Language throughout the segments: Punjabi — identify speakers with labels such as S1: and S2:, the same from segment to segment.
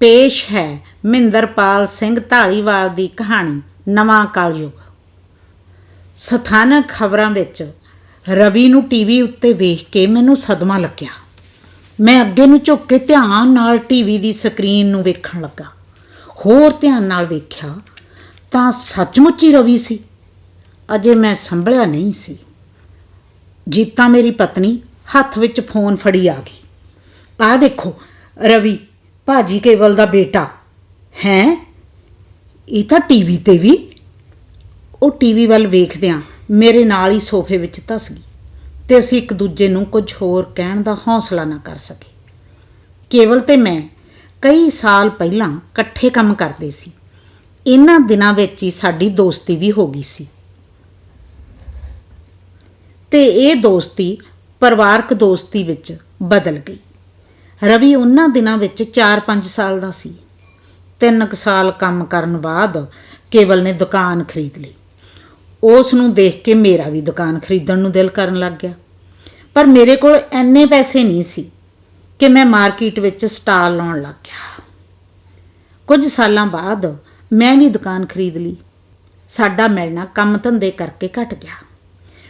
S1: ਪੇਸ਼ ਹੈ ਮਹਿੰਦਰਪਾਲ ਸਿੰਘ ਢਾਲੀਵਾਲ ਦੀ ਕਹਾਣੀ, ਨਵਾਂ ਕਲਯੁਗ। ਸਥਾਨਕ ਖਬਰਾਂ ਵਿੱਚ ਰਵੀ ਨੂੰ ਟੀਵੀ ਉੱਤੇ ਵੇਖ ਕੇ ਮੈਨੂੰ ਸਦਮਾ ਲੱਗਿਆ। ਮੈਂ ਅੱਗੇ ਨੂੰ ਝੁੱਕ ਕੇ ਧਿਆਨ ਨਾਲ ਟੀਵੀ ਦੀ ਸਕਰੀਨ ਨੂੰ ਵੇਖਣ ਲੱਗਾ। ਹੋਰ ਧਿਆਨ ਨਾਲ ਵੇਖਿਆ ਤਾਂ ਸੱਚਮੁੱਚ ਹੀ ਰਵੀ ਸੀ। ਅਜੇ ਮੈਂ ਸੰਭਲਿਆ ਨਹੀਂ ਸੀ। ਜੀਤਾ ਮੇਰੀ ਪਤਨੀ ਹੱਥ ਵਿੱਚ ਫੋਨ ਫੜੀ ਆ ਗਈ। ਆ ਦੇਖੋ ਰਵੀ ਭਾਜੀ ਕੇਵਲ ਦਾ ਬੇਟਾ। ਹੈ? ਇਹ ਤਾਂ ਟੀਵੀ ਤੇ ਵੀ। ਉਹ ਟੀਵੀ ਵੱਲ ਵੇਖਦਿਆਂ ਮੇਰੇ ਨਾਲ ਹੀ ਸੋਫੇ ਵਿੱਚ ਧਸ ਗਈ ਤੇ ਅਸੀਂ ਇੱਕ ਦੂਜੇ ਨੂੰ ਕੁਝ ਹੋਰ ਕਹਿਣ ਦਾ ਹੌਸਲਾ ਨਾ ਕਰ ਸਕੇ। ਕੇਵਲ ਤੇ ਮੈਂ ਕਈ ਸਾਲ ਪਹਿਲਾਂ ਇਕੱਠੇ ਕੰਮ ਕਰਦੇ ਸੀ। ਇਹਨਾਂ ਦਿਨਾਂ ਵਿੱਚ ਹੀ ਸਾਡੀ ਦੋਸਤੀ ਵੀ ਹੋ ਗਈ ਸੀ। ਤੇ ਇਹ ਦੋਸਤੀ ਪਰਿਵਾਰਕ ਦੋਸਤੀ ਵਿੱਚ ਬਦਲ ਗਈ। ਰਵੀ ਉਹਨਾਂ ਦਿਨਾਂ ਵਿੱਚ 4-5 ਸਾਲ ਦਾ ਸੀ। ਤਿੰਨ ਕੁ ਸਾਲ ਕੰਮ ਕਰਨ ਬਾਅਦ ਕੇਵਲ ਨੇ ਦੁਕਾਨ ਖਰੀਦ ਲਈ। ਉਸ ਨੂੰ ਦੇਖ ਕੇ ਮੇਰਾ ਵੀ ਦੁਕਾਨ ਖਰੀਦਣ ਨੂੰ ਦਿਲ ਕਰਨ ਲੱਗ ਗਿਆ। ਪਰ ਮੇਰੇ ਕੋਲ ਐਨੇ ਪੈਸੇ ਨਹੀਂ ਸੀ ਕਿ ਮੈਂ ਮਾਰਕੀਟ ਵਿੱਚ ਸਟਾਲ ਲਾਉਣ ਲੱਗ ਗਿਆ। ਕੁਝ ਸਾਲਾਂ ਬਾਅਦ ਮੈਂ ਵੀ ਦੁਕਾਨ ਖਰੀਦ ਲਈ। ਸਾਡਾ ਮਿਲਣਾ ਕੰਮ ਧੰਦੇ ਕਰਕੇ ਘਟ ਗਿਆ।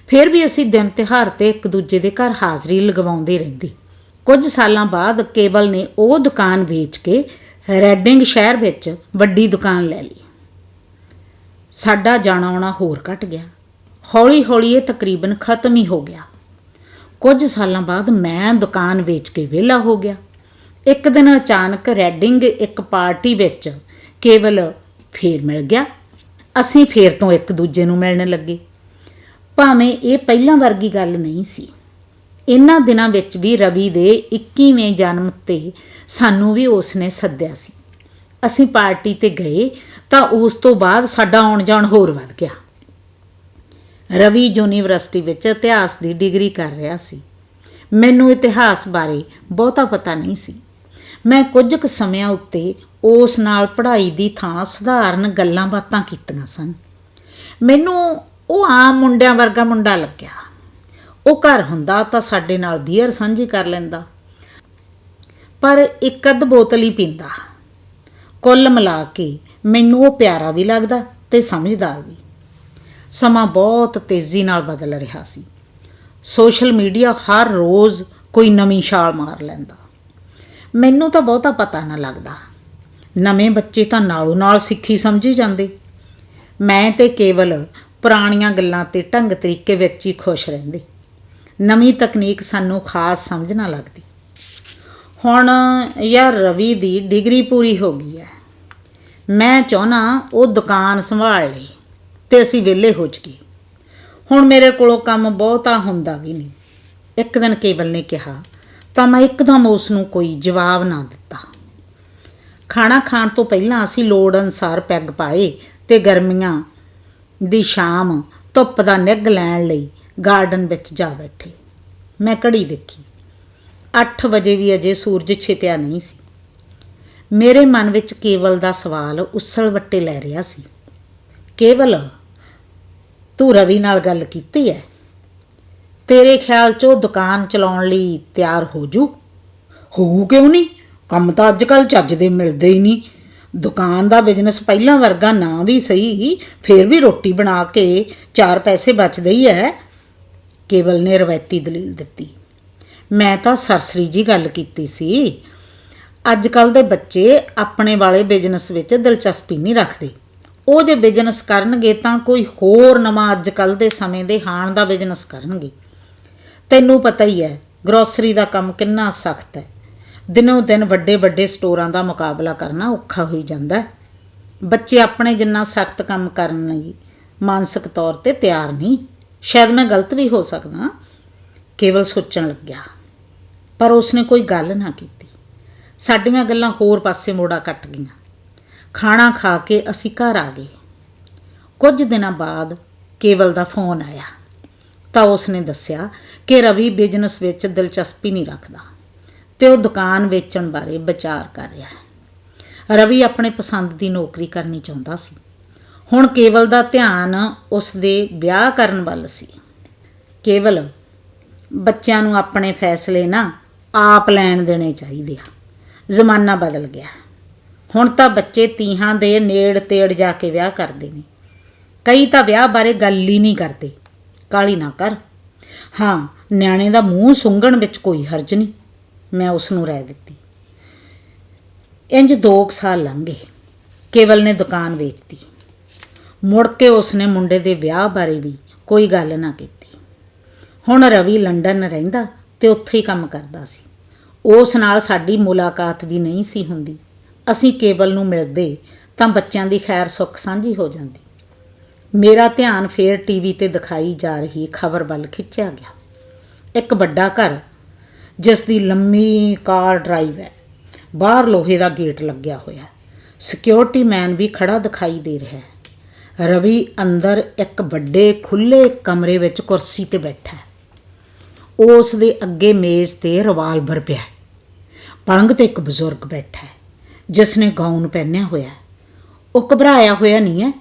S1: ਫਿਰ ਵੀ ਅਸੀਂ ਦਿਨ ਤਿਉਹਾਰ ਤੇ ਇੱਕ ਦੂਜੇ ਦੇ ਘਰ ਹਾਜ਼ਰੀ ਲਗਵਾਉਂਦੇ ਰਹਿੰਦੇ। ਕੁਝ ਸਾਲਾਂ ਬਾਅਦ ਕੇਵਲ ਨੇ ਉਹ ਦੁਕਾਨ ਵੇਚ ਕੇ ਰੈਡਿੰਗ ਸ਼ਹਿਰ ਵਿੱਚ ਵੱਡੀ ਦੁਕਾਨ ਲੈ ਲਈ। ਸਾਡਾ ਜਾਣਾ ਆਉਣਾ ਹੋਰ ਘਟ ਗਿਆ। ਹੌਲੀ ਹੌਲੀ ਇਹ ਤਕਰੀਬਨ ਖਤਮ ਹੀ ਹੋ ਗਿਆ। ਕੁਝ ਸਾਲਾਂ ਬਾਅਦ ਮੈਂ ਦੁਕਾਨ ਵੇਚ ਕੇ ਵਿਹਲਾ ਹੋ ਗਿਆ। ਇੱਕ ਦਿਨ ਅਚਾਨਕ ਰੈਡਿੰਗ ਇੱਕ ਪਾਰਟੀ ਵਿੱਚ ਕੇਵਲ ਫੇਰ ਮਿਲ ਗਿਆ। ਅਸੀਂ ਫੇਰ ਤੋਂ ਇੱਕ ਦੂਜੇ ਨੂੰ ਮਿਲਣ ਲੱਗੇ। ਭਾਵੇਂ ਇਹ ਪਹਿਲਾਂ ਵਰਗੀ ਗੱਲ ਨਹੀਂ ਸੀ। ਇਹਨਾਂ ਦਿਨਾਂ ਵਿੱਚ ਵੀ ਰਵੀ ਦੇ 21ਵੇਂ ਜਨਮ ਤੇ ਸਾਨੂੰ ਵੀ ਉਸ ਨੇ ਸੱਦਿਆ ਸੀ। ਅਸੀਂ ਪਾਰਟੀ ਤੇ ਗਏ ਤਾਂ ਉਸ ਤੋਂ ਬਾਅਦ ਸਾਡਾ ਆਉਣ ਜਾਣ ਹੋਰ ਵੱਧ ਗਿਆ। ਰਵੀ ਯੂਨੀਵਰਸਿਟੀ ਵਿੱਚ ਇਤਿਹਾਸ ਦੀ ਡਿਗਰੀ ਕਰ ਰਿਹਾ ਸੀ। ਮੈਨੂੰ ਇਤਿਹਾਸ ਬਾਰੇ ਬਹੁਤਾ ਪਤਾ ਨਹੀਂ ਸੀ। ਮੈਂ ਕੁਝ ਕੁ ਸਮਿਆਂ ਉੱਤੇ ਉਸ ਨਾਲ ਪੜ੍ਹਾਈ ਦੀ ਥਾਂ ਸਧਾਰਨ ਗੱਲਾਂ ਬਾਤਾਂ ਕੀਤੀਆਂ ਸਨ। ਮੈਨੂੰ ਉਹ ਆਮ ਮੁੰਡਿਆਂ ਵਰਗਾ ਮੁੰਡਾ ਲੱਗਿਆ। ਉਹ ਘਰ ਹੁੰਦਾ ਤਾਂ ਸਾਡੇ ਨਾਲ ਬੀਅਰ ਸਾਂਝੀ ਕਰ ਲੈਂਦਾ। ਪਰ ਇੱਕ ਅੱਧ ਬੋਤਲ ਹੀ ਪੀਂਦਾ। ਕੁੱਲ ਮਿਲਾ ਕੇ ਮੈਨੂੰ ਉਹ ਪਿਆਰਾ ਵੀ ਲੱਗਦਾ ਤੇ ਸਮਝਦਾਰ ਵੀ। ਸਮਾਂ ਬਹੁਤ ਤੇਜ਼ੀ ਨਾਲ ਬਦਲ ਰਿਹਾ ਸੀ। ਸੋਸ਼ਲ ਮੀਡੀਆ ਹਰ ਰੋਜ਼ ਕੋਈ ਨਵੀਂ ਛਾਲ ਮਾਰ ਲੈਂਦਾ। ਮੈਨੂੰ ਤਾਂ ਬਹੁਤਾ ਪਤਾ ਨਾ ਲੱਗਦਾ। ਨਵੇਂ ਬੱਚੇ ਤਾਂ ਨਾਲੋਂ ਨਾਲ ਸਿੱਖੀ ਸਮਝੀ ਜਾਂਦੇ। ਮੈਂ ਤੇ ਕੇਵਲ ਪੁਰਾਣੀਆਂ ਗੱਲਾਂ ਤੇ ਢੰਗ ਤਰੀਕੇ ਵਿੱਚ ਹੀ ਖੁਸ਼ ਰਹਿੰਦੇ। ਨਵੀਂ ਤਕਨੀਕ ਸਾਨੂੰ ਖਾਸ ਸਮਝ ਨਾ ਲੱਗਦੀ। ਹੁਣ ਯਾਰ ਰਵੀ ਦੀ ਡਿਗਰੀ ਪੂਰੀ ਹੋ ਗਈ ਹੈ। ਮੈਂ ਚਾਹਨਾ ਉਹ ਦੁਕਾਨ ਸੰਭਾਲ ਲਈ ਤੇ ਅਸੀਂ ਵਿਹਲੇ ਹੋ ਜਾਈਏ। ਹੁਣ ਮੇਰੇ ਕੋਲੋਂ ਕੰਮ ਬਹੁਤਾ ਹੁੰਦਾ ਵੀ ਨਹੀਂ। ਇੱਕ ਦਿਨ ਕੇਵਲ ਨੇ ਕਿਹਾ, ਤਾਂ ਮੈਂ ਇੱਕਦਮ ਉਸ ਨੂੰ ਕੋਈ ਜਵਾਬ ਨਾ ਦਿੱਤਾ। ਖਾਣਾ ਖਾਣ ਤੋਂ ਪਹਿਲਾਂ ਅਸੀਂ ਲੋੜ ਅਨਸਾਰ ਪੈਗ ਪਾਏ ਤੇ ਗਰਮੀਆਂ ਦੀ ਸ਼ਾਮ ਧੁੱਪ ਦਾ ਨਿੱਘ ਲੈਣ ਲਈ ਗਾਰਡਨ ਵਿੱਚ ਜਾ ਬੈਠੇ। ਮੈਂ ਘੜੀ ਦੇਖੀ। 8 ਵਜੇ ਵੀ ਅਜੇ ਸੂਰਜ ਛਿਪਿਆ ਨਹੀਂ ਸੀ। ਮੇਰੇ ਮਨ ਵਿੱਚ ਕੇਵਲ ਦਾ ਸਵਾਲ ਉਸਲ ਵੱਟੇ ਲੈ ਰਿਹਾ ਸੀ। ਕੇਵਲ, ਤੂੰ ਰਵੀ ਨਾਲ ਗੱਲ ਕੀਤੀ ਹੈ ਤੇਰੇ ਖਿਆਲ 'ਚ ਉਹ ਦੁਕਾਨ ਚਲਾਉਣ ਲਈ ਤਿਆਰ ਹੋ ਜੂ? ਹੋਊ ਕਿਉਂ ਨਹੀਂ? ਕੰਮ ਤਾਂ ਅੱਜ ਕੱਲ ਚੱਜ ਦੇ ਮਿਲਦੇ ਹੀ ਨਹੀਂ। ਦੁਕਾਨ ਦਾ ਬਿਜ਼ਨਸ ਪਹਿਲਾਂ ਵਰਗਾ ਨਾ ਵੀ ਸਹੀ, ਫੇਰ ਵੀ ਰੋਟੀ ਬਣਾ ਕੇ ਚਾਰ ਪੈਸੇ ਬਚਦੇ ਹੀ ਐ। ਕੇਵਲ ਨੇ ਰਵਾਇਤੀ ਦਲੀਲ ਦਿੱਤੀ। ਮੈਂ ਤਾਂ ਸਰਸਰੀ ਜੀ ਗੱਲ ਕੀਤੀ ਸੀ। ਅੱਜ ਕੱਲ ਦੇ ਬੱਚੇ ਆਪਣੇ ਵਾਲੇ ਬਿਜ਼ਨਸ ਵਿੱਚ ਦਿਲਚਸਪੀ ਨਹੀਂ ਰੱਖਦੇ। ਉਹ ਜੇ ਬਿਜ਼ਨਸ ਕਰਨਗੇ ਤਾਂ ਕੋਈ ਹੋਰ ਨਵਾਂ ਅੱਜ ਕੱਲ ਦੇ ਸਮੇਂ ਦੇ ਹਾਣ ਦਾ ਬਿਜ਼ਨਸ ਕਰਨਗੇ। ਤੈਨੂੰ ਪਤਾ ਹੀ ਹੈ ਗਰੋਸਰੀ ਦਾ ਕੰਮ ਕਿੰਨਾ ਸਖਤ ਹੈ। ਦਿਨੋਂ ਦਿਨ ਵੱਡੇ ਵੱਡੇ ਸਟੋਰਾਂ ਦਾ ਮੁਕਾਬਲਾ ਕਰਨਾ ਔਖਾ ਹੋਈ ਜਾਂਦਾ ਬੱਚੇ ਆਪਣੇ ਜਿੰਨਾ ਸਖਤ ਕੰਮ ਕਰਨ ਲਈ ਮਾਨਸਿਕ ਤੌਰ ਤੇ ਤਿਆਰ ਨਹੀਂ। ਸ਼ਾਇਦ ਮੈਂ ਗਲਤ ਵੀ ਹੋ ਸਕਦਾ, ਕੇਵਲ ਸੋਚਣ ਲੱਗਿਆ। ਪਰ ਉਸਨੇ ਕੋਈ ਗੱਲ ਨਾ ਕੀਤੀ। ਸਾਡੀਆਂ ਗੱਲਾਂ ਹੋਰ ਪਾਸੇ ਮੋੜਾ ਕੱਟ ਗਈਆਂ। ਖਾਣਾ ਖਾ ਕੇ ਅਸੀਂ ਘਰ ਆ ਗਏ। ਕੁਝ ਦਿਨਾਂ ਬਾਅਦ ਕੇਵਲ ਦਾ ਫੋਨ ਆਇਆ। ਤਾਂ ਉਸਨੇ ਦੱਸਿਆ ਕਿ ਰਵੀ ਬਿਜ਼ਨਸ ਵਿੱਚ ਦਿਲਚਸਪੀ ਨਹੀਂ ਰੱਖਦਾ ਤੇ ਉਹ ਦੁਕਾਨ ਵੇਚਣ ਬਾਰੇ ਵਿਚਾਰ ਕਰ ਰਿਹਾ ਹੈ। ਰਵੀ ਆਪਣੇ ਪਸੰਦ ਦੀ ਨੌਕਰੀ ਕਰਨੀ ਚਾਹੁੰਦਾ ਸੀ। ਹੁਣ ਕੇਵਲ ਦਾ ਧਿਆਨ ਉਸ ਦੇ ਵਿਆਹ ਕਰਨ ਵੱਲ ਸੀ। ਕੇਵਲ ਬੱਚਿਆਂ ਨੂੰ ਆਪਣੇ ਫੈਸਲੇ ਨਾ ਆਪ ਲੈਣ ਦੇਣੇ ਚਾਹੀਦੇ ਆ। ਜ਼ਮਾਨਾ ਬਦਲ ਗਿਆ। ਹੁਣ ਤਾਂ ਬੱਚੇ ਤੀਹਾਂ ਦੇ ਨੇੜ ਤੇੜ ਜਾ ਕੇ ਵਿਆਹ ਕਰਦੇ ਨੇ। ਕਈ ਤਾਂ ਵਿਆਹ ਬਾਰੇ ਗੱਲ ਹੀ ਨਹੀਂ ਕਰਦੇ। ਕਾਲੀ ਨਾ ਕਰ। ਹਾਂ, ਨਿਆਣੇ ਦਾ ਮੂੰਹ ਸੁੰਘਣ ਵਿੱਚ ਕੋਈ ਹਰਜ ਨਹੀਂ। ਮੈਂ ਉਸ ਨੂੰ ਰਹਿ ਦਿੱਤੀ। ਇੰਜ ਦੋ ਕੁ ਸਾਲ ਲੰਘੇ ਕੇਵਲ ਨੇ ਦੁਕਾਨ ਵੇਚਤੀ। ਮੁੜ ਕੇ ਉਸਨੇ ਮੁੰਡੇ ਦੇ ਵਿਆਹ ਬਾਰੇ ਵੀ ਕੋਈ ਗੱਲ ਨਾ ਕੀਤੀ। ਹੁਣ ਰਵੀ ਲੰਡਨ ਰਹਿੰਦਾ ਤੇ ਉੱਥੇ ਹੀ ਕੰਮ ਕਰਦਾ ਸੀ। ਉਸ ਨਾਲ ਸਾਡੀ ਮੁਲਾਕਾਤ ਵੀ ਨਹੀਂ ਸੀ ਹੁੰਦੀ। ਅਸੀਂ ਕੇਵਲ ਨੂੰ ਮਿਲਦੇ ਤਾਂ ਬੱਚਿਆਂ ਦੀ ਖੈਰ ਸੁੱਖ ਸਾਂਝੀ ਹੋ ਜਾਂਦੀ। ਮੇਰਾ ਧਿਆਨ ਫੇਰ ਟੀਵੀ ਤੇ ਦਿਖਾਈ ਜਾ ਰਹੀ ਖਬਰ ਵੱਲ ਖਿੱਚਿਆ ਗਿਆ। ਇੱਕ ਵੱਡਾ ਘਰ, ਜਿਸ ਦੀ ਲੰਮੀ ਕਾਰ ਡਰਾਈਵ ਹੈ। ਬਾਹਰ ਲੋਹੇ ਦਾ ਗੇਟ ਲੱਗਿਆ ਹੋਇਆ ਹੈ। ਸਿਕਿਉਰਿਟੀ ਮੈਨ ਵੀ ਖੜਾ ਦਿਖਾਈ ਦੇ ਰਿਹਾ ਹੈ। ਰਵੀ ਅੰਦਰ ਇੱਕ ਵੱਡੇ ਖੁੱਲੇ ਕਮਰੇ ਵਿੱਚ ਕੁਰਸੀ ਤੇ ਬੈਠਾ ਹੈ। ਉਸ ਦੇ ਅੱਗੇ ਮੇਜ਼ ਤੇ ਰਿਵਾਲਵਰ ਪਿਆ ਹੈ। ਪਲੰਗ ਤੇ ਇੱਕ ਬਜ਼ੁਰਗ ਬੈਠਾ ਹੈ ਜਿਸ ਨੇ ਗਾਊਨ ਪਹਿਨਿਆ ਹੋਇਆ ਹੈ। ਉਹ ਘਬਰਾਇਆ ਹੋਇਆ ਨਹੀਂ ਹੈ,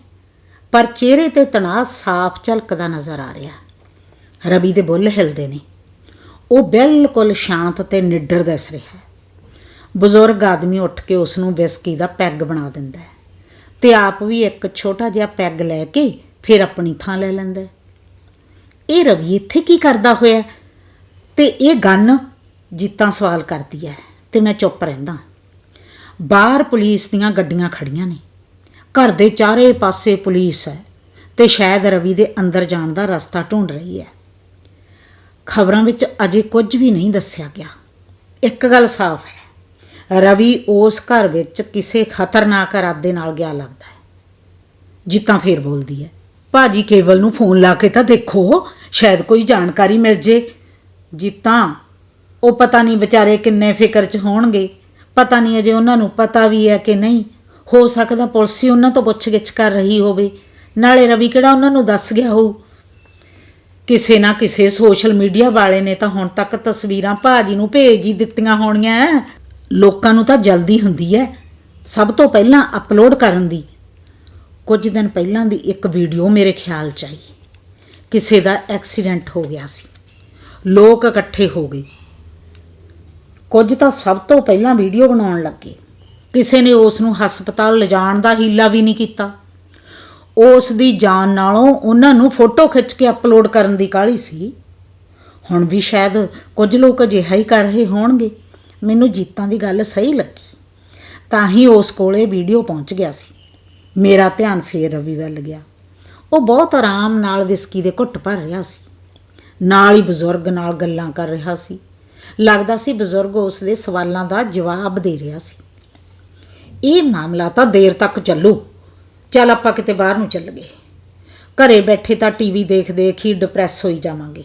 S1: ਪਰ ਚਿਹਰੇ ਤੇ ਤਣਾਅ ਸਾਫ਼ ਝਲਕਦਾ ਨਜ਼ਰ ਆ ਰਿਹਾ ਰਵੀ ਦੇ ਬੁੱਲ ਹਿਲਦੇ ਨੇ। ਉਹ ਬਿਲਕੁਲ ਸ਼ਾਂਤ ਤੇ ਨਿੱਡਰ ਦਿਸ ਰਿਹਾ ਹੈ। ਬਜ਼ੁਰਗ ਆਦਮੀ ਉੱਠ ਕੇ ਉਸ ਨੂੰ ਬਿਸਕੀ ਦਾ ਪੈਗ ਬਣਾ ਦਿੰਦਾ ਹੈ। ਤੇ ਆਪ ਵੀ ਇੱਕ ਛੋਟਾ ਜਿਹਾ ਪੈਗ ਲੈ ਕੇ ਫਿਰ ਆਪਣੀ ਥਾਂ ਲੈ ਲੈਂਦਾ ਇਹ ਰਵੀ ਇੱਥੇ ਕੀ ਕਰਦਾ ਹੋਇਆ ਹੈ? ਤੇ ਇਹ ਗੰਨ ਜੀਤਾਂ ਸਵਾਲ ਕਰਦੀ ਹੈ ਤੇ ਮੈਂ ਚੁੱਪ ਰਹਿੰਦਾ ਬਾਹਰ ਪੁਲਿਸ ਦੀਆਂ ਗੱਡੀਆਂ ਖੜੀਆਂ ਨੇ। ਘਰ ਦੇ ਚਾਰੇ ਪਾਸੇ ਪੁਲਿਸ ਹੈ ਤੇ ਸ਼ਾਇਦ ਰਵੀ ਦੇ ਅੰਦਰ ਜਾਣ ਦਾ ਰਸਤਾ ਢੂੰਡ ਰਹੀ ਹੈ। ਖਬਰਾਂ ਵਿੱਚ ਅਜੇ ਕੁਝ ਵੀ ਨਹੀਂ ਦੱਸਿਆ ਗਿਆ। ਇੱਕ ਗੱਲ ਸਾਫ਼ ਹੈ ਰਵੀ ਉਸ ਘਰ ਵਿੱਚ ਕਿਸੇ ਖਤਰਨਾਕ ਇਰਾਦੇ ਨਾਲ ਗਿਆ ਲੱਗਦਾ ਹੈ। ਜੀਤਾਂ ਫੇਰ ਬੋਲਦੀ ਹੈ, ਭਾਜੀ ਕੇਵਲ ਨੂੰ ਫੋਨ ਲਾ ਕੇ ਤਾਂ ਦੇਖੋ, ਸ਼ਾਇਦ ਕੋਈ ਜਾਣਕਾਰੀ ਮਿਲ ਜੇ। ਜੀਤਾਂ, ਉਹ ਪਤਾ ਨਹੀਂ ਵਿਚਾਰੇ ਕਿੰਨੇ ਫਿਕਰ 'ਚ ਹੋਣਗੇ। ਪਤਾ ਨਹੀਂ ਅਜੇ ਉਹਨਾਂ ਨੂੰ ਪਤਾ ਵੀ ਹੈ ਕਿ ਨਹੀਂ। ਹੋ ਸਕਦਾ ਪੁਲਿਸ ਹੀ ਉਹਨਾਂ ਤੋਂ ਪੁੱਛਗਿੱਛ ਕਰ ਰਹੀ ਹੋਵੇ। ਨਾਲੇ ਰਵੀ ਕਿਹੜਾ ਉਹਨਾਂ ਨੂੰ ਦੱਸ ਗਿਆ ਹੋਊ? ਕਿਸੇ ਨਾ ਕਿਸੇ ਸੋਸ਼ਲ ਮੀਡੀਆ ਵਾਲੇ ਨੇ ਤਾਂ ਹੁਣ ਤੱਕ ਤਸਵੀਰਾਂ ਭਾਜੀ ਨੂੰ ਭੇਜ ਹੀ ਦਿੱਤੀਆਂ ਹੋਣੀਆਂ ਐ। ਲੋਕਾਂ ਨੂੰ ਤਾਂ ਜਲਦੀ ਹੁੰਦੀ ਹੈ ਸਭ ਤੋਂ ਪਹਿਲਾਂ ਅਪਲੋਡ ਕਰਨ ਦੀ। ਕੁਝ ਦਿਨ ਪਹਿਲਾਂ ਦੀ ਇੱਕ ਵੀਡੀਓ ਮੇਰੇ ਖਿਆਲ ਚ ਆਈ। ਕਿਸੇ ਦਾ ਐਕਸੀਡੈਂਟ ਹੋ ਗਿਆ ਸੀ। ਲੋਕ ਇਕੱਠੇ ਹੋ ਗਏ। ਕੁਝ ਤਾਂ ਸਭ ਤੋਂ ਪਹਿਲਾਂ ਵੀਡੀਓ ਬਣਾਉਣ ਲੱਗੇ। ਕਿਸੇ ਨੇ ਉਸ ਨੂੰ ਹਸਪਤਾਲ ਲਿਜਾਣ ਦਾ ਹੀਲਾ ਵੀ ਨਹੀਂ ਕੀਤਾ। ਉਸ ਦੀ ਜਾਨ ਨਾਲੋਂ ਉਹਨਾਂ ਨੂੰ ਫੋਟੋ ਖਿੱਚ ਕੇ ਅਪਲੋਡ ਕਰਨ ਦੀ ਕਾਹਲੀ ਸੀ। ਹੁਣ ਵੀ ਸ਼ਾਇਦ ਕੁਝ ਲੋਕ ਅਜਿਹਾ ਹੀ ਕਰ ਰਹੇ ਹੋਣਗੇ। ਮੈਨੂੰ ਜੀਤਾਂ ਦੀ ਗੱਲ ਸਹੀ ਲੱਗੀ। ਤਾਂ ਹੀ ਉਸ ਕੋਲੇ ਵੀਡੀਓ ਪਹੁੰਚ ਗਿਆ ਸੀ। ਮੇਰਾ ਧਿਆਨ ਫੇਰ ਰਵੀ ਵੱਲ ਗਿਆ। ਉਹ ਬਹੁਤ ਆਰਾਮ ਨਾਲ ਵਿਸਕੀ ਦੇ ਘੁੱਟ ਭਰ ਰਿਹਾ ਸੀ। ਨਾਲ ਹੀ ਬਜ਼ੁਰਗ ਨਾਲ ਗੱਲਾਂ ਕਰ ਰਿਹਾ ਸੀ। ਲੱਗਦਾ ਸੀ ਬਜ਼ੁਰਗ ਉਸ ਦੇ ਸਵਾਲਾਂ ਦਾ ਜਵਾਬ ਦੇ ਰਿਹਾ ਸੀ। ਇਹ ਮਾਮਲਾ ਤਾਂ ਦੇਰ ਤੱਕ ਚੱਲੂ। ਚੱਲ ਆਪਾਂ ਕਿਤੇ ਬਾਹਰ ਨੂੰ ਚੱਲ ਗਏ ਘਰੇ ਬੈਠੇ ਤਾਂ ਟੀਵੀ ਦੇਖ ਦੇਖ ਹੀ ਡਿਪਰੈਸ ਹੋਈ ਜਾਵਾਂਗੇ।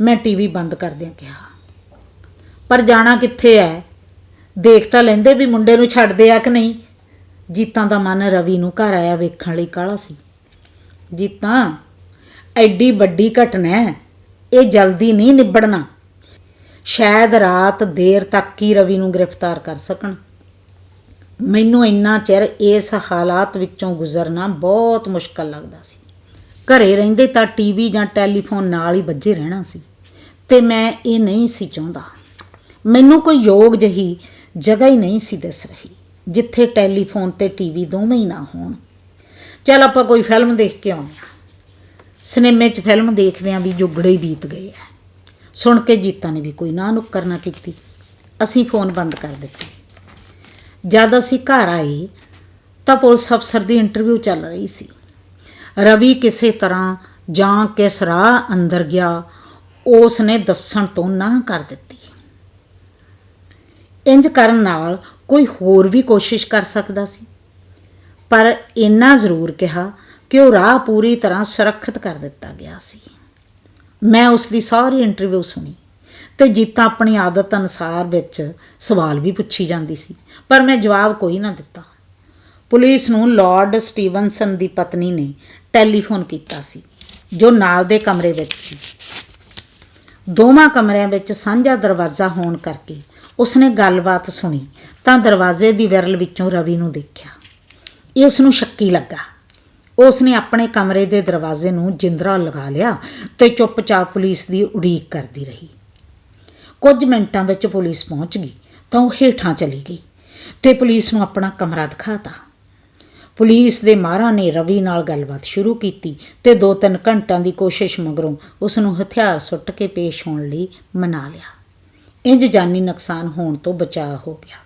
S1: ਮੈਂ ਟੀਵੀ ਬੰਦ ਕਰਦਿਆਂ ਕਿਹਾ ਪਰ ਜਾਣਾ ਕਿੱਥੇ ਹੈ ਦੇਖ ਤਾਂ ਲੈਂਦੇ ਵੀ ਮੁੰਡੇ ਨੂੰ ਛੱਡਦੇ ਆ ਕਿ ਨਹੀਂ? ਜੀਤਾਂ ਦਾ ਮਨ ਰਵੀ ਨੂੰ ਘਰ ਆਇਆ ਵੇਖਣ ਲਈ ਕਾਹਲਾ ਸੀ। ਜੀਤਾਂ, ਐਡੀ ਵੱਡੀ ਘਟਨਾ ਹੈ ਇਹ ਜਲਦੀ ਨਹੀਂ ਨਿਬੜਨਾ। ਸ਼ਾਇਦ ਰਾਤ ਦੇਰ ਤੱਕ ਹੀ ਰਵੀ ਨੂੰ ਗ੍ਰਿਫਤਾਰ ਕਰ ਸਕਣ। ਮੈਨੂੰ ਇੰਨਾ ਚਿਰ ਇਸ ਹਾਲਾਤ ਵਿੱਚੋਂ ਗੁਜ਼ਰਨਾ ਬਹੁਤ ਮੁਸ਼ਕਲ ਲੱਗਦਾ ਸੀ। ਘਰੇ ਰਹਿੰਦੇ ਤਾਂ ਟੀਵੀ ਜਾਂ ਟੈਲੀਫੋਨ ਨਾਲ ਹੀ ਵੱਜੇ ਰਹਿਣਾ ਸੀ। ਤੇ ਮੈਂ ਇਹ ਨਹੀਂ ਸੀ ਚਾਹੁੰਦਾ। ਮੈਨੂੰ ਕੋਈ ਯੋਗ ਜਹੀ ਜਗ੍ਹਾ ਹੀ ਨਹੀਂ ਸੀ ਦਿਸ ਰਹੀ, ਜਿੱਥੇ ਟੈਲੀਫੋਨ ਤੇ ਟੀਵੀ ਦੋਵੇਂ ਹੀ ਨਾ ਹੋਣ। ਚੱਲ ਆਪਾਂ ਕੋਈ ਫਿਲਮ ਦੇਖ ਕੇ ਆਉਂਦੇ ਸਿਨੇਮੇ 'ਚ ਫਿਲਮ ਦੇਖਦਿਆਂ ਵੀ ਜੁਗੜੇ ਹੀ ਬੀਤ ਗਏ ਆ। ਸੁਣ ਕੇ ਜੀਤਾ ਨੇ ਵੀ ਕੋਈ ਨਾ ਨੁੱਕਰ ਨਾ ਕੀਤੀ। ਅਸੀਂ ਫੋਨ ਬੰਦ ਕਰ ਦਿੱਤਾ। ਜਦ ਅਸੀਂ ਘਰ ਆਏ, ਤਾਂ ਪੁਲਿਸ ਅਫਸਰ ਦੀ ਇੰਟਰਵਿਊ ਚੱਲ ਰਹੀ ਸੀ। ਰਵੀ ਕਿਸੇ ਤਰ੍ਹਾਂ ਜਾਂ ਕਿਸ ਰਾਹ ਅੰਦਰ ਗਿਆ, ਉਸ ਨੇ ਦੱਸਣ ਤੋਂ ਨਾ ਕਰ ਦਿੱਤਾ। ਇੰਜ ਕਰਨ ਨਾਲ ਕੋਈ ਹੋਰ ਵੀ ਕੋਸ਼ਿਸ਼ ਕਰ ਸਕਦਾ ਸੀ। ਪਰ ਇੰਨਾ ਜ਼ਰੂਰ ਕਿਹਾ ਕਿ ਉਹ ਰਾਹ ਪੂਰੀ ਤਰ੍ਹਾਂ ਸੁਰੱਖਿਅਤ ਕਰ ਦਿੱਤਾ ਗਿਆ ਸੀ। ਮੈਂ ਉਸ ਦੀ ਸਾਰੀ ਇੰਟਰਵਿਊ ਸੁਣੀ ਤੇ ਜੀਤਾ ਆਪਣੀ ਆਦਤ ਅਨੁਸਾਰ ਵਿੱਚ ਸਵਾਲ ਵੀ ਪੁੱਛੀ ਜਾਂਦੀ ਸੀ, ਪਰ ਮੈਂ ਜਵਾਬ ਕੋਈ ਨਾ ਦਿੱਤਾ। ਪੁਲਿਸ ਨੂੰ ਲਾਰਡ ਸਟੀਵਨਸਨ ਦੀ ਪਤਨੀ ਨੇ ਟੈਲੀਫੋਨ ਕੀਤਾ ਸੀ, ਜੋ ਨਾਲ ਦੇ ਕਮਰੇ ਵਿੱਚ ਸੀ। ਦੋਵਾਂ ਕਮਰਿਆਂ ਵਿੱਚ ਸਾਂਝਾ ਦਰਵਾਜ਼ਾ ਹੋਣ ਕਰਕੇ ਉਸਨੇ ਗੱਲਬਾਤ ਸੁਣੀ ਤਾਂ ਦਰਵਾਜ਼ੇ ਦੀ ਵਿਰਲ ਵਿੱਚੋਂ ਰਵੀ ਨੂੰ ਦੇਖਿਆ। ਇਹ ਉਸ ਨੂੰ ਸ਼ੱਕੀ ਲੱਗਾ। ਉਸ ਨੇ ਆਪਣੇ ਕਮਰੇ ਦੇ ਦਰਵਾਜ਼ੇ ਨੂੰ ਜਿੰਦਰਾ ਲਗਾ ਲਿਆ ਤੇ ਚੁੱਪਚਾਪ ਪੁਲਿਸ ਦੀ ਉਡੀਕ ਕਰਦੀ ਰਹੀ। ਕੁਝ ਮਿੰਟਾਂ ਵਿੱਚ ਪੁਲਿਸ ਪਹੁੰਚ ਗਈ ਤਾਂ ਉਹ ਹੇਠਾਂ ਚਲੀ ਗਈ ਤੇ ਪੁਲਿਸ ਨੂੰ ਆਪਣਾ ਕਮਰਾ ਦਿਖਾਤਾ। ਪੁਲਿਸ ਦੇ ਮਾਹਰਾਂ ਨੇ ਰਵੀ ਨਾਲ ਗੱਲਬਾਤ ਸ਼ੁਰੂ ਕੀਤੀ ਤੇ 2-3 ਘੰਟਿਆਂ ਦੀ ਕੋਸ਼ਿਸ਼ ਮਗਰੋਂ ਉਸ ਨੂੰ ਹਥਿਆਰ ਸੁੱਟ ਕੇ ਪੇਸ਼ ਹੋਣ ਲਈ ਮਨਾ ਲਿਆ। ਇੰਜ ਜਾਨੀ ਨੁਕਸਾਨ ਹੋਣ ਤੋਂ ਬਚਾਅ ਹੋ ਗਿਆ।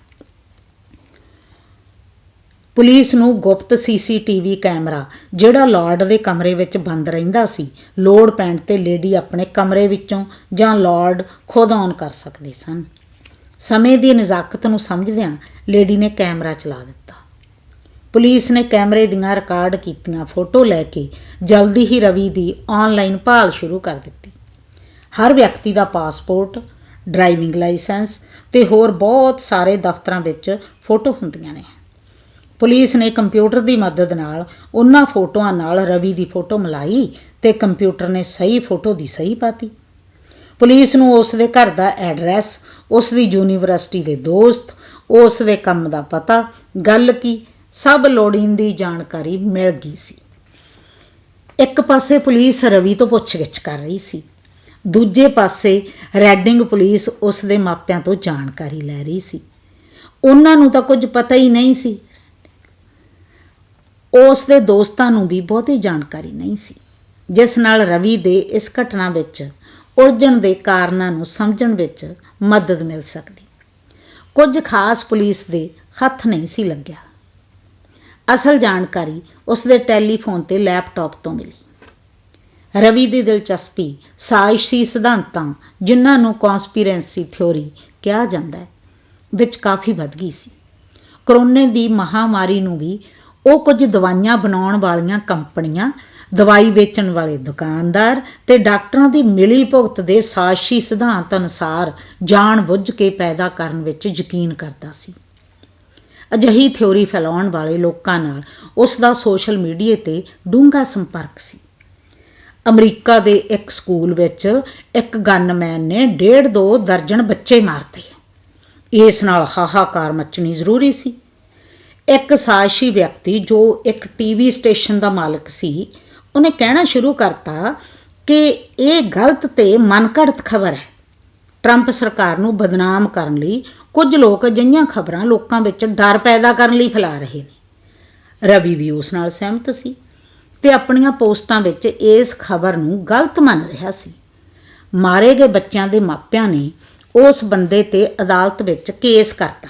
S1: ਪੁਲਿਸ ਨੂੰ ਗੁਪਤ ਸੀਸੀਟੀਵੀ ਕੈਮਰਾ, ਜਿਹੜਾ ਲਾਰਡ ਦੇ ਕਮਰੇ ਵਿੱਚ ਬੰਦ ਰਹਿੰਦਾ ਸੀ, ਲੋੜ ਪੈਣ ਤੇ ਲੇਡੀ ਆਪਣੇ ਕਮਰੇ ਵਿੱਚੋਂ ਜਾਂ ਲਾਰਡ ਖੁਦ ਔਨ ਕਰ ਸਕਦੇ ਸਨ। ਸਮੇਂ ਦੀ ਨਜ਼ਾਕਤ ਨੂੰ ਸਮਝਦਿਆਂ ਲੇਡੀ ਨੇ ਕੈਮਰਾ ਚਲਾ ਦਿੱਤਾ। ਪੁਲਿਸ ਨੇ ਕੈਮਰੇ ਦੀਆਂ ਰਿਕਾਰਡ ਕੀਤੀਆਂ ਫੋਟੋ ਲੈ ਕੇ ਜਲਦੀ ਹੀ ਰਵੀ ਦੀ ਆਨਲਾਈਨ ਭਾਲ ਸ਼ੁਰੂ ਕਰ ਦਿੱਤੀ। ਹਰ ਵਿਅਕਤੀ ਦਾ ਪਾਸਪੋਰਟ ਡਰਾਈਵਿੰਗ ਲਾਇਸੈਂਸ ਤੇ ਹੋਰ ਬਹੁਤ ਸਾਰੇ ਦਫ਼ਤਰਾਂ ਵਿੱਚ ਫੋਟੋ ਹੁੰਦੀਆਂ ਨੇ। ਪੁਲਿਸ ਨੇ ਕੰਪਿਊਟਰ ਦੀ ਮਦਦ ਨਾਲ ਉਹਨਾਂ ਫੋਟੋਆਂ ਨਾਲ ਰਵੀ ਦੀ ਫੋਟੋ ਮਿਲਾਈ ਤੇ ਕੰਪਿਊਟਰ ਨੇ ਸਹੀ ਫੋਟੋ ਦੀ ਸਹੀ ਪਾਤੀ। ਪੁਲਿਸ ਨੂੰ ਉਸ ਦੇ ਘਰ ਦਾ ਐਡਰੈਸ, ਉਸ ਦੀ ਯੂਨੀਵਰਸਿਟੀ ਦੇ ਦੋਸਤ, ਉਸ ਦੇ ਕੰਮ ਦਾ ਪਤਾ, ਗੱਲ ਕੀ, ਸਭ ਲੋੜੀਂਦੀ ਜਾਣਕਾਰੀ ਮਿਲ ਗਈ ਸੀ। ਇੱਕ ਪਾਸੇ ਪੁਲਿਸ ਰਵੀ ਤੋਂ ਪੁੱਛਗਿੱਛ ਕਰ ਰਹੀ ਸੀ। ਦੂਜੇ ਪਾਸੇ ਰੈਡਿੰਗ ਪੁਲਿਸ ਉਸ ਦੇ ਮਾਪਿਆਂ ਤੋਂ ਜਾਣਕਾਰੀ ਲੈ ਰਹੀ ਸੀ। ਉਹਨਾਂ ਨੂੰ ਤਾਂ ਕੁਝ ਪਤਾ ਹੀ ਨਹੀਂ ਸੀ। ਉਸ ਦੇ ਦੋਸਤਾਂ ਨੂੰ ਵੀ ਬਹੁਤੀ ਜਾਣਕਾਰੀ ਨਹੀਂ ਸੀ। ਜਿਸ ਨਾਲ ਰਵੀ ਦੇ ਇਸ ਘਟਨਾ ਵਿੱਚ ਉਲਝਣ ਦੇ ਕਾਰਨਾਂ ਨੂੰ ਸਮਝਣ ਵਿੱਚ ਮਦਦ ਮਿਲ ਸਕਦੀ। ਕੁਝ ਖਾਸ ਪੁਲਿਸ ਦੇ ਹੱਥ ਨਹੀਂ ਸੀ ਲੱਗਿਆ। ਅਸਲ ਜਾਣਕਾਰੀ ਉਸ ਦੇ ਟੈਲੀਫੋਨ ਤੇ ਲੈਪਟਾਪ ਤੋਂ ਮਿਲੀ। ਰਵੀ ਦੀ ਦਿਲਚਸਪੀ, ਸਾਜ਼ਿਸ਼ੀ ਸਿਧਾਂਤਾਂ, ਜਿਨ੍ਹਾਂ ਨੂੰ ਕਨਸਪੀਰੈਂਸੀ ਥਿਉਰੀ ਕਿਹਾ ਜਾਂਦਾ ਹੈ, ਵਿੱਚ ਕਾਫੀ ਵੱਧ ਗਈ ਸੀ। ਕਰੋਨੇ ਦੀ ਮਹਾਮਾਰੀ ਨੂੰ ਵੀ ਉਹ ਕੁਝ ਦਵਾਈਆਂ ਬਣਾਉਣ ਵਾਲੀਆਂ ਕੰਪਨੀਆਂ, ਦਵਾਈ ਵੇਚਣ ਵਾਲੇ ਦੁਕਾਨਦਾਰ ਤੇ ਡਾਕਟਰਾਂ ਦੀ ਮਿਲੀ ਭੁਗਤ ਦੇ ਸਾਜ਼ਿਸ਼ੀ ਸਿਧਾਂਤ ਅਨੁਸਾਰ ਜਾਣ ਬੁੱਝ ਕੇ ਪੈਦਾ ਕਰਨ ਵਿੱਚ ਯਕੀਨ ਕਰਦਾ ਸੀ। ਅਜਿਹੀ ਥਿਉਰੀ ਫੈਲਾਉਣ ਵਾਲੇ ਲੋਕਾਂ ਨਾਲ ਉਸ ਦਾ ਸੋਸ਼ਲ ਮੀਡੀਆ ਤੇ ਡੂੰਘਾ ਸੰਪਰਕ ਸੀ। ਅਮਰੀਕਾ ਦੇ ਇੱਕ ਸਕੂਲ ਵਿੱਚ ਇੱਕ ਗਨਮੈਨ ਨੇ ਡੇਢ ਦੋ ਦਰਜਨ ਬੱਚੇ ਮਾਰਤੇ। ਇਸ ਨਾਲ ਹਾਹਾਕਾਰ ਮਚਣੀ ਜ਼ਰੂਰੀ ਸੀ। ਇੱਕ ਸਾਜ਼ਿਸ਼ੀ ਵਿਅਕਤੀ ਜੋ ਇੱਕ ਟੀਵੀ ਸਟੇਸ਼ਨ ਦਾ ਮਾਲਕ ਸੀ, ਉਹਨੇ ਕਹਿਣਾ ਸ਼ੁਰੂ ਕਰਤਾ ਕਿ ਇਹ ਗਲਤ ਤੇ ਮਨਘੜਤ ਖਬਰ ਹੈ। ਟਰੰਪ ਸਰਕਾਰ ਨੂੰ ਬਦਨਾਮ ਕਰਨ ਲਈ ਕੁਝ ਲੋਕ ਅਜਿਹੀਆਂ ਖਬਰਾਂ ਲੋਕਾਂ ਵਿੱਚ ਡਰ ਪੈਦਾ ਕਰਨ ਲਈ ਫੈਲਾ ਰਹੇ ਨੇ। ਰਵੀ ਵੀ ਉਸ ਨਾਲ ਸਹਿਮਤ ਸੀ। ਤੇ ਆਪਣੀਆਂ ਪੋਸਟਾਂ ਵਿੱਚ ਇਸ ਖਬਰ ਨੂੰ ਗਲਤ ਮੰਨ ਰਿਹਾ ਸੀ। ਮਾਰੇ ਗਏ ਬੱਚਿਆਂ ਦੇ ਮਾਪਿਆਂ ਨੇ ਉਸ ਬੰਦੇ ਤੇ ਅਦਾਲਤ ਵਿੱਚ ਕੇਸ ਕਰਤਾ।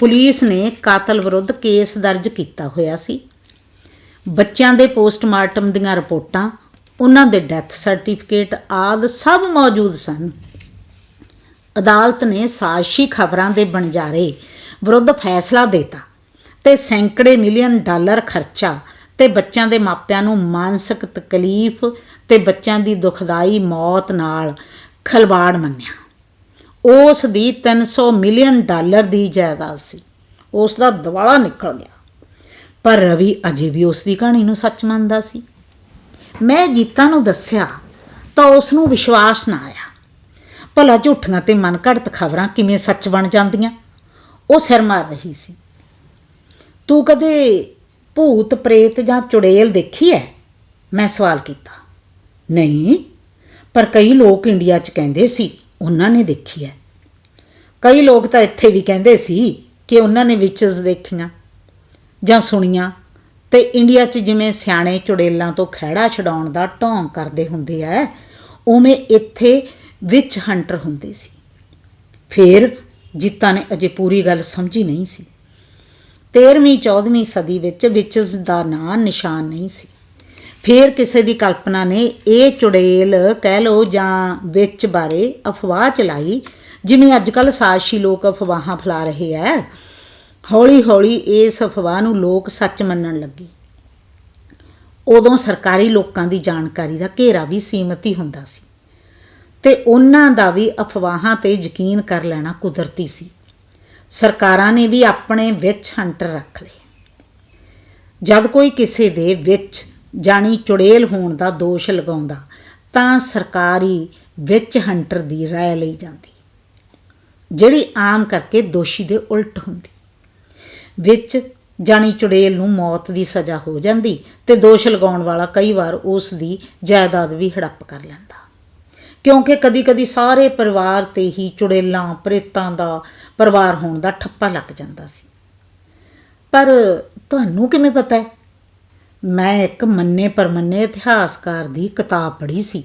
S1: ਪੁਲਿਸ ਨੇ ਕਾਤਲ ਵਿਰੁੱਧ ਕੇਸ ਦਰਜ ਕੀਤਾ ਹੋਇਆ ਸੀ। ਬੱਚਿਆਂ ਦੇ ਪੋਸਟਮਾਰਟਮ ਦੀਆਂ ਰਿਪੋਰਟਾਂ, ਉਹਨਾਂ ਦੇ ਡੈਥ ਸਰਟੀਫਿਕੇਟ ਆਦ ਸਭ ਮੌਜੂਦ ਸਨ। ਅਦਾਲਤ ਨੇ ਸਾਜਸ਼ੀ ਖਬਰਾਂ ਦੇ ਬਣਜਾਰੇ ਵਿਰੁੱਧ ਫੈਸਲਾ ਦਿੱਤਾ ਤੇ ਸੈਂਕੜੇ ਮਿਲੀਅਨ ਡਾਲਰ ਖਰਚਾ ਤੇ ਬੱਚਿਆਂ ਦੇ ਮਾਪਿਆਂ ਨੂੰ ਮਾਨਸਿਕ ਤਕਲੀਫ ਤੇ ਬੱਚਿਆਂ ਦੀ ਦੁਖਦਾਈ ਮੌਤ ਨਾਲ ਖਲਵਾੜ ਮੰਨਿਆ। ਉਸ ਦੀ 300 ਮਿਲੀਅਨ ਡਾਲਰ ਦੀ ਜਾਇਦਾਦ ਸੀ। ਉਸ ਦਾ ਦਿਵਾਲਾ ਨਿਕਲ ਗਿਆ। ਪਰ ਰਵੀ ਅਜੇ ਵੀ ਉਸ ਦੀ ਕਹਾਣੀ ਨੂੰ ਸੱਚ ਮੰਨਦਾ ਸੀ। ਮੈਂ ਜੀਤਾ ਨੂੰ ਦੱਸਿਆ ਤਾਂ ਉਸ ਨੂੰ ਵਿਸ਼ਵਾਸ ਨਾ ਆਇਆ। ਭਲਾ ਝੂਠੀਆਂ ਤੇ ਮਨਘੜਤ ਖਬਰਾਂ ਕਿਵੇਂ ਸੱਚ ਬਣ ਜਾਂਦੀਆਂ? ਉਹ ਸਿਰ ਮਾਰ ਰਹੀ ਸੀ। ਤੂੰ ਕਦੇ ਭੂਤ, ਪ੍ਰੇਤ ਜਾਂ ਚੁੜੇਲ ਦੇਖੀ ਹੈ ਮੈਂ ਸਵਾਲ ਕੀਤਾ। ਨਹੀਂ, ਪਰ ਕਈ ਲੋਕ ਇੰਡੀਆ 'ਚ ਕਹਿੰਦੇ ਸੀ, ਉਹਨਾਂ ਨੇ ਦੇਖੀ ਹੈ ਕਈ ਲੋਕ ਤਾਂ ਇੱਥੇ ਵੀ ਕਹਿੰਦੇ ਸੀ ਕਿ ਉਹਨਾਂ ਨੇ ਵਿਚਸ ਦੇਖੀਆਂ ਜਾਂ ਸੁਣੀਆਂ ਤੇ ਇੰਡੀਆ 'ਚ ਜਿਵੇਂ ਸਿਆਣੇ ਚੁੜੇਲਾਂ ਤੋਂ ਖਹਿੜਾ ਛਡਾਉਣ ਦਾ ਢੋਂਗ ਕਰਦੇ ਹੁੰਦੇ ਆ ਉਵੇਂ ਇੱਥੇ ਵਿੱਚ ਹੰਟਰ ਹੁੰਦੇ ਸੀ। ਫਿਰ ਜੀਤਾ ਨੇ ਅਜੇ ਪੂਰੀ ਗੱਲ ਸਮਝੀ ਨਹੀਂ ਸੀ। 13ਵੀਂ 14ਵੀਂ ਸਦੀ ਵਿੱਚ ਵਿਚਸ ਦਾ ਨਾਂ ਨਿਸ਼ਾਨ ਨਹੀਂ ਸੀ। ਫਿਰ ਕਿਸੇ ਦੀ ਕਲਪਨਾ ਨੇ ਇਹ ਚੁੜੇਲ ਕਹਿ ਲੋ ਜਾਂ ਵਿੱਚ ਬਾਰੇ ਅਫਵਾਹ ਚਲਾਈ, ਜਿਵੇਂ ਅੱਜ ਅੱਜਕੱਲ ਸਾਜਸ਼ੀ ਲੋਕ ਅਫਵਾਹਾਂ ਫੈਲਾ ਰਹੇ ਐ। ਹੌਲੀ ਹੌਲੀ ਇਸ ਅਫਵਾਹ ਨੂੰ ਲੋਕ ਸੱਚ ਮੰਨਣ ਲੱਗੇ। ਉਦੋਂ ਸਰਕਾਰੀ ਲੋਕਾਂ ਦੀ ਜਾਣਕਾਰੀ ਦਾ ਘੇਰਾ ਵੀ ਸੀਮਤ ਹੀ ਹੁੰਦਾ ਸੀ ਤੇ ਉਹਨਾਂ ਦਾ ਵੀ ਅਫਵਾਹਾਂ ਤੇ ਯਕੀਨ ਕਰ ਲੈਣਾ ਕੁਦਰਤੀ ਸੀ। ਸਰਕਾਰਾਂ ਨੇ ਵੀ ਆਪਣੇ ਵਿੱਚ ਹੰਟਰ ਰੱਖ ਲਏ। ਜਦ ਕੋਈ ਕਿਸੇ ਦੇ ਵਿੱਚ ਜਾਣੀ ਚੁੜੇਲ ਹੋਣ ਦਾ ਦੋਸ਼ ਲਗਾਉਂਦਾ, ਤਾਂ ਸਰਕਾਰੀ ਵਿੱਚ ਹੰਟਰ ਦੀ ਰਾਇ ਲਈ ਜਾਂਦੀ। ਜਿਹੜੀ ਆਮ ਕਰਕੇ ਦੋਸ਼ੀ ਦੇ ਉਲਟ ਹੁੰਦੀ। ਵਿੱਚ ਜਾਣੀ ਚੁੜੇਲ ਨੂੰ ਮੌਤ ਦੀ ਸਜ਼ਾ ਹੋ ਜਾਂਦੀ ਤੇ ਦੋਸ਼ ਲਗਾਉਣ ਵਾਲਾ ਕਈ ਵਾਰ ਉਸ ਦੀ ਜਾਇਦਾਦ ਵੀ ਹੜੱਪ ਕਰ ਲੈਂਦਾ। ਕਿਉਂਕਿ ਕਦੀ-ਕਦੀ ਸਾਰੇ ਪਰਿਵਾਰ ਤੇ ਹੀ ਚੁੜੇਲਾਂ, ਪ੍ਰੇਤਾਂ ਦਾ ਪਰਿਵਾਰ ਹੋਣ ਦਾ ਠੱਪਾ ਲੱਗ ਜਾਂਦਾ ਸੀ। ਪਰ ਤੁਹਾਨੂੰ ਕਿਵੇਂ ਪਤਾ ਹੈ? ਮੈਂ ਇੱਕ ਮੰਨੇ ਪਰਮੰਨੇ ਇਤਿਹਾਸਕਾਰ ਦੀ ਕਿਤਾਬ ਪੜ੍ਹੀ ਸੀ,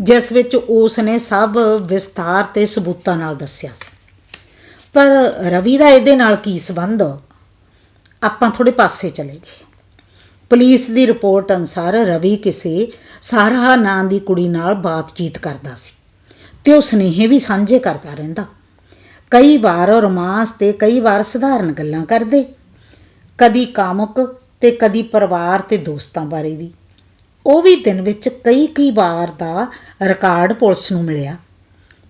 S1: ਜਿਸ ਵਿੱਚ ਉਸ ਨੇ ਸਭ ਵਿਸਥਾਰ ਤੇ ਸਬੂਤਾਂ ਨਾਲ ਦੱਸਿਆ ਸੀ। ਪਰ ਰਵੀ ਦਾ ਇਹਦੇ ਨਾਲ ਕੀ ਸੰਬੰਧ? ਆਪਾਂ ਥੋੜੇ ਪਾਸੇ ਚਲੇ ਗਏ। ਪੁਲਿਸ ਦੀ ਰਿਪੋਰਟ ਅਨੁਸਾਰ ਰਵੀ ਕਿਸੇ ਸਾਰਾ ਨਾਂ ਦੀ ਕੁੜੀ ਨਾਲ ਬਾਤਚੀਤ ਕਰਦਾ ਸੀ ਤੇ ਉਹ ਸੁਨੇਹੇ ਵੀ ਸਾਂਝੇ ਕਰਦਾ ਰਹਿੰਦਾ। ਕਈ ਵਾਰ ਰੋਮਾਂਸ ਤੇ ਕਈ ਵਾਰ ਸਧਾਰਨ ਗੱਲਾਂ ਕਰਦੇ। ਕਦੀ ਕਾਮੁਕ ਤੇ ਕਦੀ ਪਰਿਵਾਰ ਤੇ ਦੋਸਤਾਂ ਬਾਰੇ ਵੀ। ਉਹ ਵੀ ਦਿਨ ਵਿੱਚ ਕਈ ਕਈ ਵਾਰ ਦਾ ਰਿਕਾਰਡ ਪੁਲਿਸ ਨੂੰ ਮਿਲਿਆ।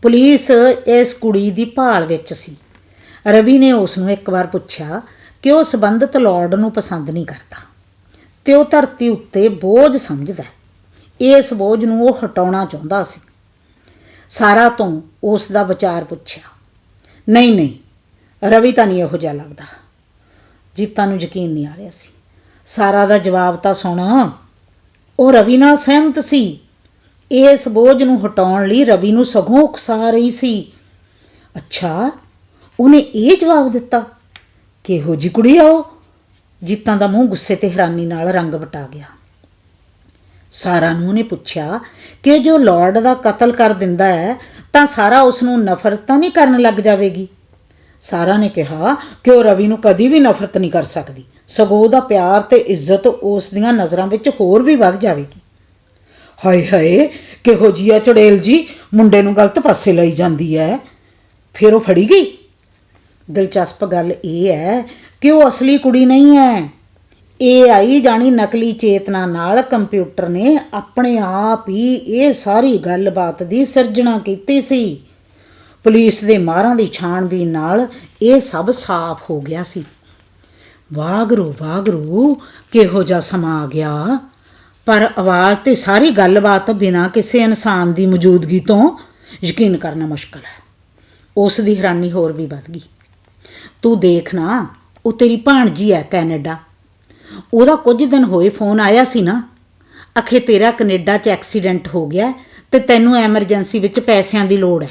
S1: ਪੁਲਿਸ ਇਸ ਕੁੜੀ ਦੀ ਭਾਲ ਵਿੱਚ ਸੀ। ਰਵੀ ਨੇ ਉਸ ਨੂੰ ਇੱਕ ਵਾਰ ਪੁੱਛਿਆ ਕਿ ਉਹ ਸੰਬੰਧਿਤ ਲਾਰਡ ਨੂੰ ਪਸੰਦ ਨਹੀਂ ਕਰਦਾ। ਤੇ ਉਹ ਧਰਤੀ ਉੱਤੇ ਬੋਝ ਸਮਝਦਾ ਇਸ ਬੋਝ ਨੂੰ ਉਹ ਹਟਾਉਣਾ ਚਾਹੁੰਦਾ ਸੀ। ਸਾਰਾ ਤੋਂ ਉਸ ਦਾ ਵਿਚਾਰ ਪੁੱਛਿਆ। ਨਹੀਂ ਨਹੀਂ, ਰਵੀ ਤਾਂ ਨਹੀਂ ਇਹੋ ਜਿਹਾ ਲੱਗਦਾ। ਜੀਤਾ ਨੂੰ ਯਕੀਨ ਨਹੀਂ ਆ ਰਿਹਾ ਸੀ। ਸਾਰਾ ਦਾ ਜਵਾਬ ਤਾਂ ਸੁਣ, ਉਹ ਰਵੀ ਨਾਲ ਸਹਿਮਤ ਸੀ। ਇਸ ਬੋਝ ਨੂੰ ਹਟਾਉਣ ਲਈ ਰਵੀ ਨੂੰ ਸਗੋਂ ਉਕਸਾ ਰਹੀ ਸੀ। ਅੱਛਾ, ਉਹਨੇ ਇਹ ਜਵਾਬ ਦਿੱਤਾ ਕਿਹੋ ਜੀ ਕੁੜੀ ਆਓ ਜੀਤਾਂ ਦਾ ਮੂੰਹ ਗੁੱਸੇ ਤੇ ਹੈਰਾਨੀ ਨਾਲ ਰੰਗ ਵਟਾ ਗਿਆ। ਸਾਰਾ ਨੂੰ ਉਹਨੇ ਪੁੱਛਿਆ ਕਿ ਜੋ ਲਾਰਡ ਦਾ ਕਤਲ ਕਰ ਦਿੰਦਾ ਹੈ ਤਾਂ ਸਾਰਾ ਉਸ ਨੂੰ ਨਫ਼ਰਤ ਤਾਂ ਨਹੀਂ ਕਰਨ ਲੱਗ ਜਾਵੇਗੀ। ਸਾਰਾ ਨੇ ਕਿਹਾ ਕਿ ਉਹ ਰਵੀ ਨੂੰ ਕਦੀ ਵੀ ਨਫ਼ਰਤ ਨਹੀਂ ਕਰ ਸਕਦੀ। ਸਗੋਂ ਉਹਦਾ ਪਿਆਰ ਤੇ ਇੱਜ਼ਤ ਉਸ ਦੀਆਂ ਨਜ਼ਰਾਂ ਵਿੱਚ ਹੋਰ ਵੀ ਵੱਧ ਜਾਵੇਗੀ। ਹਾਏ ਹਾਏ, ਕਿਹੋ ਜੀ ਆ ਚੜੇਲ ਜੀ, ਮੁੰਡੇ ਨੂੰ ਗਲਤ ਪਾਸੇ ਲਈ ਜਾਂਦੀ ਹੈ ਫਿਰ ਉਹ ਫੜੀ ਗਈ? ਦਿਲਚਸਪ ਗੱਲ ਇਹ ਹੈ ਕਿ ਉਹ ਅਸਲੀ ਕੁੜੀ ਨਹੀਂ ਹੈ ਇਹ ਆਈ ਜਾਣੀ ਨਕਲੀ ਚੇਤਨਾ ਨਾਲ ਕੰਪਿਊਟਰ ਨੇ ਆਪਣੇ ਆਪ ਹੀ ਇਹ ਸਾਰੀ ਗੱਲਬਾਤ ਦੀ ਸਿਰਜਣਾ ਕੀਤੀ ਸੀ। ਪੁਲਿਸ ਦੇ ਮਾਰਾਂ ਦੀ ਛਾਣਬੀਨ ਨਾਲ ਇਹ ਸਭ ਸਾਫ਼ ਹੋ ਗਿਆ ਸੀ। ਵਾਗਰੂ ਵਾਗਰੂ, ਕਿਹੋ ਜਿਹਾ ਸਮਾਂ ਆ ਗਿਆ। ਪਰ ਆਵਾਜ਼ ਤੇ ਸਾਰੀ ਗੱਲਬਾਤ ਬਿਨਾਂ ਕਿਸੇ ਇਨਸਾਨ ਦੀ ਮੌਜੂਦਗੀ ਤੋਂ ਯਕੀਨ ਕਰਨਾ ਮੁਸ਼ਕਲ ਹੈ। ਉਸ ਦੀ ਹੈਰਾਨੀ ਹੋਰ ਵੀ ਵੱਧ ਗਈ। ਤੂੰ ਦੇਖ ਨਾ, ਉਹ ਤੇਰੀ ਭਾਣਜੀ ਹੈ ਕੈਨੇਡਾ। ਉਹਦਾ ਕੁਝ ਦਿਨ ਹੋਏ ਫੋਨ ਆਇਆ ਸੀ ਨਾ। ਅਖੇ ਤੇਰਾ ਕੈਨੇਡਾ 'ਚ ਐਕਸੀਡੈਂਟ ਹੋ ਗਿਆ ਤੇ ਤੈਨੂੰ ਐਮਰਜੈਂਸੀ ਵਿੱਚ ਪੈਸਿਆਂ ਦੀ ਲੋੜ ਹੈ।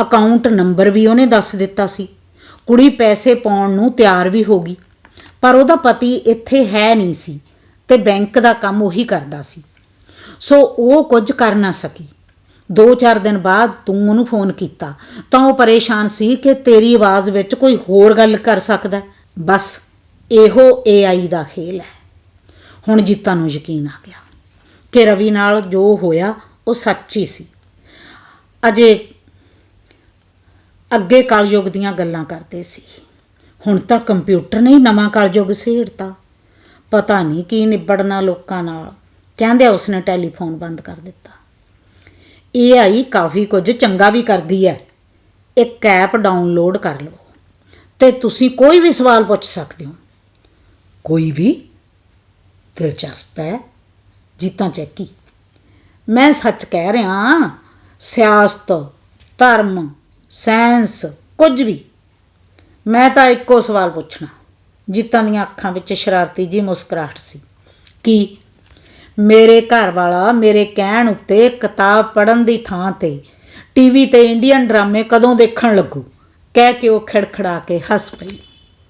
S1: ਅਕਾਊਂਟ ਨੰਬਰ ਵੀ ਉਹਨੇ ਦੱਸ ਦਿੱਤਾ ਸੀ। ਕੁੜੀ ਪੈਸੇ ਪਾਉਣ ਨੂੰ ਤਿਆਰ ਵੀ ਹੋ ਗਈ, ਪਰ ਉਹਦਾ ਪਤੀ ਇੱਥੇ ਹੈ ਨਹੀਂ ਸੀ ਤੇ ਬੈਂਕ ਦਾ ਕੰਮ ਉਹੀ ਕਰਦਾ ਸੀ। ਸੋ ਉਹ ਕੁਝ ਕਰ ਨਾ ਸਕੀ। 2-4 ਦਿਨ ਬਾਅਦ ਤੂੰ ਉਹਨੂੰ ਫੋਨ ਕੀਤਾ ਤਾਂ ਉਹ ਪਰੇਸ਼ਾਨ ਸੀ ਕਿ ਤੇਰੀ ਆਵਾਜ਼ ਵਿੱਚ ਕੋਈ ਹੋਰ ਗੱਲ ਕਰ ਸਕਦਾ ਬਸ। ਇਹੋ AI ਦਾ ਖੇਲ ਹੈ। ਹੁਣ ਜੀਤਾ ਨੂੰ ਯਕੀਨ ਆ ਗਿਆ ਕਿ ਰਵੀ ਨਾਲ ਜੋ ਹੋਇਆ, ਉਹ ਸੱਚ ਹੀ ਸੀ। ਅਜੇ ਅੱਗੇ ਕਲਯੁਗ ਦੀਆਂ ਗੱਲਾਂ ਕਰਦੇ ਸੀ। ਹੁਣ ਤਾਂ ਕੰਪਿਊਟਰ ਨੇ ਹੀ ਨਵਾਂ ਕਲਯੁਗ ਸੇੜਤਾ ਪਤਾ ਨਹੀਂ ਕੀ ਨਿਬੜਨਾ ਲੋਕਾਂ ਨਾਲ। ਕਹਿੰਦੇ ਉਸਨੇ ਟੈਲੀਫੋਨ ਬੰਦ ਕਰ ਦਿੱਤਾ। AI ਕਾਫੀ ਕੁਝ ਚੰਗਾ ਵੀ ਕਰਦੀ ਹੈ। ਇੱਕ ਐਪ ਡਾਊਨਲੋਡ ਕਰ ਲਓ ਤੇ ਤੁਸੀਂ ਕੋਈ ਵੀ ਸਵਾਲ ਪੁੱਛ ਸਕਦੇ ਹੋ। ਕੋਈ ਵੀ ਦਿਲਚਸਪ ਹੈ, ਜੀਤਾਂ ਚੈੱਕੀ। ਮੈਂ ਸੱਚ ਕਹਿ ਰਿਹਾ ਸਿਆਸਤ, ਧਰਮ, ਸਾਇੰਸ, ਕੁਝ ਵੀ। ਮੈਂ ਤਾਂ ਇੱਕੋ ਸਵਾਲ ਪੁੱਛਣਾ, ਜੀਤਾਂ ਦੀਆਂ ਅੱਖਾਂ ਵਿੱਚ ਸ਼ਰਾਰਤੀ ਜੀ ਮੁਸਕਰਾਹਟ ਸੀ। ਕੀ ਮੇਰੇ ਘਰ ਵਾਲਾ ਮੇਰੇ ਕਹਿਣ ਉੱਤੇ ਕਿਤਾਬ ਪੜ੍ਹਨ ਦੀ ਥਾਂ ਤੇ ਟੀਵੀ ਤੇ ਇੰਡੀਅਨ ਡਰਾਮੇ ਕਦੋਂ ਦੇਖਣ ਲੱਗੂ? ਕਹਿ ਕੇ ਉਹ ਖੜਖੜਾ ਕੇ ਹੱਸ ਪਈ।